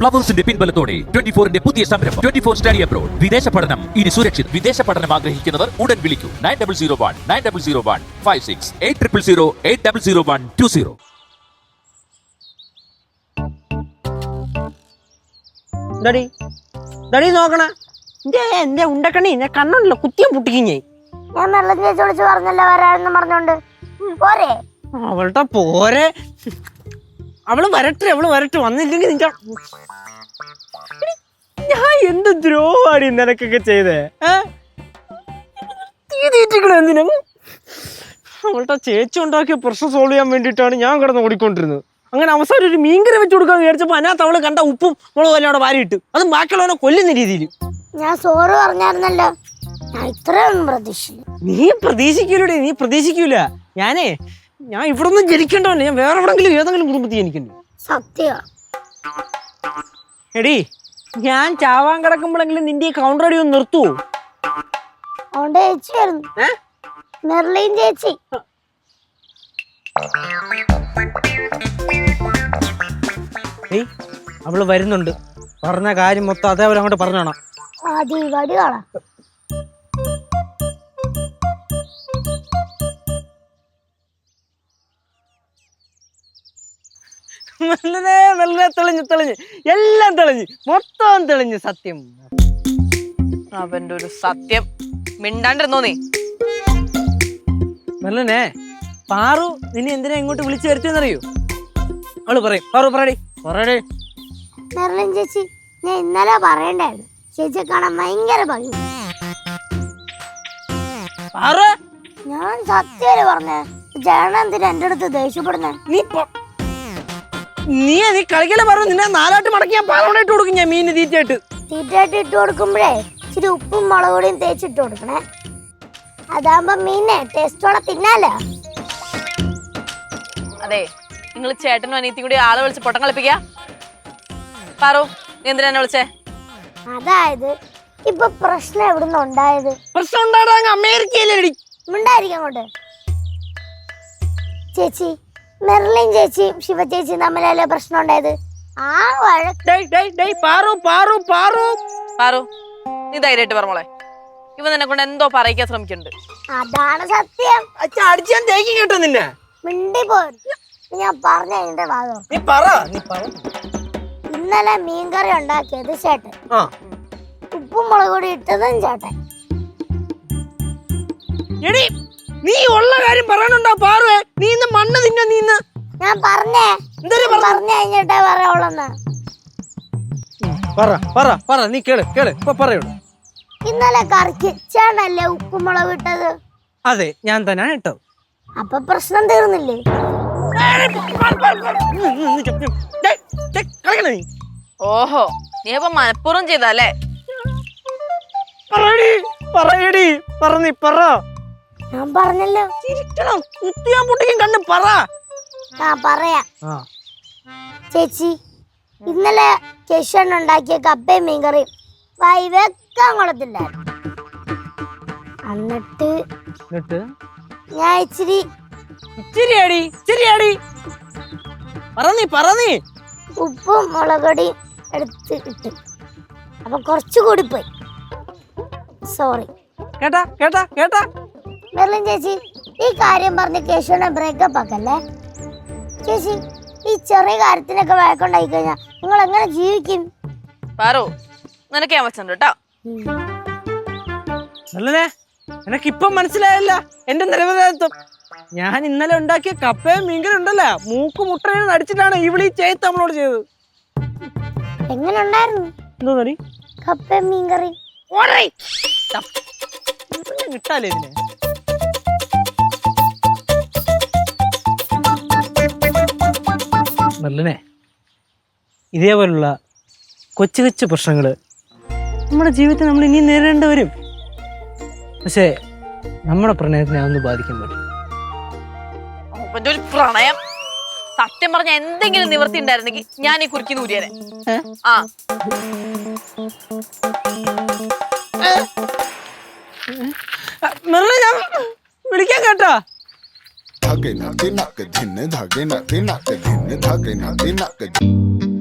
പ്ലവേഴ്സിന്റെ പിൻബലത്തോടെ twenty ഫോറിന്റെ പുതിയ സംരംഭം. Twenty four study abroad. വിദേശ പഠനം. ഇനി സുരക്ഷിത്. വിദേശ പഠനം ആഗ്രഹിക്കുന്നവർ ഉടൻ വിളിക്കൂ. Nine double zero one nine double zero one five six eight triple zero eight double zero one two zero. നോക്കണ. എന്റെ എന്റെ ഉണ്ടക്കണ്ണി ഞാൻ കണ്ണുണ്ടല്ലോ കുത്തിയും പൊട്ടിക്കിഞ്ഞേ. ഞാൻ നല്ല ചേച്ചി വിളിച്ച് പറഞ്ഞല്ലോ വരാമെന്ന് പറഞ്ഞോണ്ട്. പോരെ. അവളുടെ പോരെ. അവൾ വരട്ടെ അവൾ വരട്ടെ. വന്നില്ലെങ്കിൽ നിന്റെ ഞാൻ എന്ത് ദ്രോഹമാണ് നിനക്കൊക്കെ ചെയ്തേ? എന്തിനും? അവളുടെ ചേച്ചി ഉണ്ടാക്കിയ പ്രശ്നം സോൾവ് ചെയ്യാൻ വേണ്ടിയിട്ടാണ് ഞാൻ കിടന്ന് ഓടിക്കൊണ്ടിരുന്നത്. അങ്ങനെ അവസാനം ഒരു മീൻകറി വെച്ച് കൊടുക്കാൻ വിചാരിച്ചപ്പോ അതിനകത്ത് അവൾ കണ്ട ഉപ്പും മുളകും എല്ലാം അവിടെ വാരിയിട്ട്. അത് ബാക്കിയുള്ളവനെ കൊല്ലുന്ന രീതിയിൽ ഞാൻ സോറ് പറഞ്ഞായിരുന്നല്ലോ. ഞാൻ ഇത്രയൊന്നും പ്രതീക്ഷിച്ചു നീ പ്രതീക്ഷിക്കൂലേ നീ പ്രതീക്ഷിക്കൂല. ഞാനേ ഞാൻ ഇവിടെ ഒന്നും ജനിക്കണ്ടല്ലേ ഞാൻ വേറെ എവിടെങ്കിലും ഏതെങ്കിലും കുടുംബത്തിൽ ജനിക്കണ്ടേ? സത്യ. എടി ഞാൻ ചാവാൻ കിടക്കുമ്പോഴെങ്കിലും നിന്റെ ഈ കൗണ്ടർ അടി ഒന്ന് നിർത്തുവോ അതുകൊണ്ട് ചേച്ചി. ഏയ് അവൾ വരുന്നുണ്ട്. പറഞ്ഞ കാര്യം മൊത്തം അതേപോലെ അങ്ങോട്ട് പറഞ്ഞോണം. വടി കാണാം. മെല്ലനെ മെല്ലനെ തെളിഞ്ഞ് തെളിഞ്ഞ്. എല്ലാം തെളിഞ്ഞ്. മൊത്തം തെളിഞ്ഞ് സത്യം. അവന്റെ ഒരു സത്യം. മിണ്ടാണ്ടിരുന്നോ നീ? മെല്ലനെ പാറു നിന്നെ എന്തിനാ ഇങ്ങോട്ട് വിളിച്ചു വരുത്തിയെന്നറിയോ? അവൾ പറയും. പാറു പറയടി. പറയടി. മെർലിൻ ചേച്ചി ഞാൻ ഇന്നലെ പറയണ്ടായിരുന്നു. ചേച്ചിയെ കാണാൻ ഭയങ്കര ഭംഗി. പാറു? ഞാൻ സത്യം പറഞ്ഞേ ചേട്ടൻ എന്തിനാ എന്റെ അടുത്ത് ദേഷ്യപ്പെടുന്നേ? നീ നീ നീ കളിക്കല പറഞ്ഞു? നിന്നെ നാലാട്ട് മടക്കി ഞാൻ ഇട്ട് കൊടുക്കും ഞാൻ മീന് തീറ്റയായിട്ട്. തീറ്റയായിട്ട് ഇട്ട് കൊടുക്കുമ്പോഴേ ഇച്ചിരി ഉപ്പും മുളകുപൊടിയും തേച്ചിട്ട് കൊടുക്കണേ. അതാകുമ്പോ മീനെ ടേസ്റ്റോടെ തിന്നാലോ. അതെ നിങ്ങൾ ചേട്ടനും അനിയത്തിയും കൂടി ആളെ വിളിച്ച് പൊട്ടം കളിപ്പിക്ക. പാറു നീ എന്തിനാ എന്നെ വിളിച്ചേ? അതായത് ഇപ്പൊ പ്രശ്നം എവിടുന്ന് ഉണ്ടായത്? പ്രശ്നം ഉണ്ടാടാ അമേരിക്കയിലടി. മിണ്ടായിരിക്കും അങ്ങോട്ട്. ചേച്ചി മെർലിൻ ചേച്ചിയും ശിവ ചേച്ചിയും തമ്മിലല്ലേ പ്രശ്നം ഉണ്ടായത് ആ വഴക്ക് ഡേയ് ഡേയ് ഡേയ് പാറു പാറു പാറു. പാറു നീ ധൈര്യമായിട്ട് പറഞ്ഞോളെ ഇവ നിന്നെ കൊണ്ട് എന്തോ പറയിക്കാൻ ശ്രമിക്കുന്നുണ്ട്. അതാണ് സത്യം. അച്ഛ അടിച്ചാൻ തേക്കും കേട്ടോ നിന്നെ. മിണ്ടി ഞാൻ പറഞ്ഞ നീ പറ നീ പറ. ഇന്നലെ മീൻകറി ഉണ്ടാക്കിയത് ചേട്ടൻ. ആ. ഉപ്പും മുളക് പൊടി ഇട്ടതും ചേട്ടൻ. എടി നീ ഉള്ള കാര്യം പറയാനുണ്ടോ പാറുവേ? നീ ഇന്ന് മണ്ണ് തിന്നോ നീ ഇന്ന്? ഞാൻ പറഞ്ഞേ. എന്തൊരു പറഞ്ഞു? കഴിഞ്ഞിട്ടേ പറയാവുള്ളന്ന് പറ പറ പറ നീ കേൾ കേൾ ഇപ്പൊ പറയൂ. ഇന്നലെ കറിക്ക് ചേണല്ലേ ഉപ്പുമുളക് ഇട്ടത്? അതെ ഞാൻ തന്നെ ഇട്ടത്. അപ്പൊ പ്രശ്നം തീർന്നില്ലേ? ഓഹോ നീ അപ്പൊ മനഃപൂർവം ചെയ്തല്ലേ പറയടി പറയടി പറഞ്ഞി നീ പറ. ഞാൻ പറഞ്ഞല്ലോ. ചിരിക്കണം. കുത്തിയാൻ പൊട്ടിക്കും കണ്ണ് പറ. ആ പറയാ. ചേച്ചി ഇന്നലെ ചേച്ചിയാണ് ഉണ്ടാക്കിയ കപ്പയും മീൻകറിയും വായി വെക്കാൻ കൊള്ളത്തില്ലായിരുന്നു. എന്നിട്ട് എന്നിട്ട്? ഞാൻ ഇച്ചിരി ഇച്ചിരിയാടി ഇച്ചിരിയാടി. പറ നീ പറ നീ. ഉപ്പും മുളകടി എടുത്ത് ഇട്ട്. അപ്പൊ കുറച്ചുകൂടി പോയി സോറി കേട്ടാ കേട്ടാ കേട്ടാ. മെർലിൻ ചേച്ചി ഈ കാര്യം പറഞ്ഞ് കേശുവിനെ ബ്രേക്കപ്പ് ആക്കല്ലേ? ചേച്ചി ഈ ചെറിയ കാര്യത്തിനൊക്കെ വഴക്കുണ്ടായി കഴിഞ്ഞാൽ നിങ്ങൾ എങ്ങനെ ജീവിക്കും? പാറു നിനക്ക് ഞാൻ വെച്ചിട്ടുണ്ട് കേട്ടോ. ഇപ്പം മനസ്സിലായല്ല എന്റെ നിരവധിത്വം ഞാൻ ഇന്നലെ ഉണ്ടാക്കിയ കപ്പയും മീൻകറി ഉണ്ടല്ലോ മൂക്ക് മുട്ടയും അടിച്ചിട്ടാണ് ഇവിളി ചെയ്ത് നമ്മളോട് ചെയ്തത്. എങ്ങനെ ഉണ്ടായിരുന്നു? എന്തോ നടി കപ്പയും മീൻകറി കിട്ടാലേ ഇതിനെ? നല്ലനെ ഇതേപോലുള്ള കൊച്ചു കൊച്ചു പ്രശ്നങ്ങൾ നമ്മുടെ ജീവിതത്തിൽ നമ്മൾ ഇനിയും നേരിടേണ്ടി വരും. പക്ഷേ നമ്മുടെ പ്രണയത്തിനെ അതൊന്നും ബാധിക്കാൻ പറ്റും അവന്റെ ഒരു പ്രണയം. സത്യം പറഞ്ഞ എന്തെങ്കിലും നിവൃത്തി ഉണ്ടായിരുന്നെങ്കിൽ ഞാൻ ഈ കുറുക്കി നൂരിയനെ ആ മെറിനെ ഞാൻ വിളിക്കാൻ കേട്ടോ. धागे नाके नाक धिन धागे नाके नाक धिन धागे नाके नाक